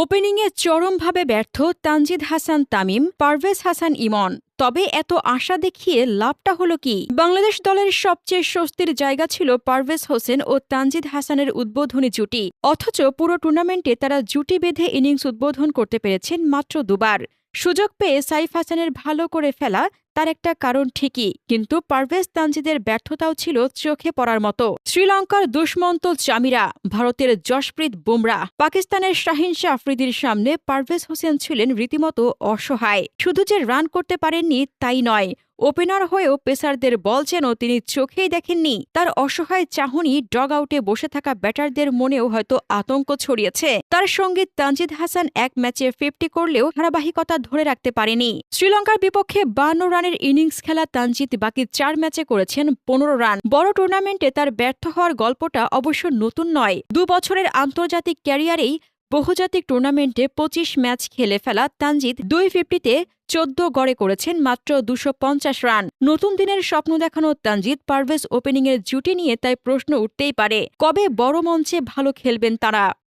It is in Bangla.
ওপেনিংয়ে চরমভাবে ব্যর্থ তানজিদ হাসান তামিম, পারভেজ হাসান ইমন। তবে এত আশা দেখিয়ে লাভটা হলো কি? বাংলাদেশ দলের সবচেয়ে স্বস্তির জায়গা ছিল পারভেজ হোসেন ও তানজিদ হাসানের উদ্বোধনী জুটি। অথচ পুরো টুর্নামেন্টে তারা জুটি বেঁধে ইনিংস উদ্বোধন করতে পেরেছেন মাত্র দুবার। সুযোগ পেয়ে সাইফ হাসানের ভালো করে ফেলা তার একটা কারণ ঠিকই, কিন্তু পারভেজ তানজিদের ব্যর্থতাও ছিল চোখে পড়ার মতো। শ্রীলঙ্কার দুষ্মন্ত চামিরা ভারতের যশপ্রীত বুমরা, পাকিস্তানের শাহিন শাহ আফ্রিদির সামনে পারভেজ হোসেন ছিলেন রীতিমতো অসহায়। শুধু যে রান করতে পারেননি, তাই নয় ওপেনার হয়েও পেসারদের বল যেন তিনি চোখেই দেখেননি, তার অসহায় চাহনি ডগ আউটে বসে থাকা ব্যাটারদের মনেও হয়তো আতঙ্ক ছড়িয়েছে। তার সঙ্গে তানজিদ হাসান এক ম্যাচে ফিফটি করলেও ধারাবাহিকতা ধরে রাখতে পারেনি। শ্রীলঙ্কার বিপক্ষে বান্ন রানের ইনিংস খেলা তানজিদ বাকি চার ম্যাচে করেছেন পনেরো রান। বড় টুর্নামেন্টে তার ব্যর্থ হওয়ার গল্পটা অবশ্য নতুন নয়। দু বছরের আন্তর্জাতিক ক্যারিয়ারেই বহুজাতিক টুর্নামেন্টে পঁচিশ ম্যাচ খেলে ফেলা তানজিদ দুই ফিফটিতে চোদ্দ গড়ে করেছেন মাত্র দুশো পঞ্চাশ রান। নতুন দিনের স্বপ্ন দেখানো তানজিদ পারভেজ ওপেনিংয়ের জুটি নিয়ে তাই প্রশ্ন উঠতেই পারে, কবে বড় মঞ্চে ভালো খেলবেন তারা?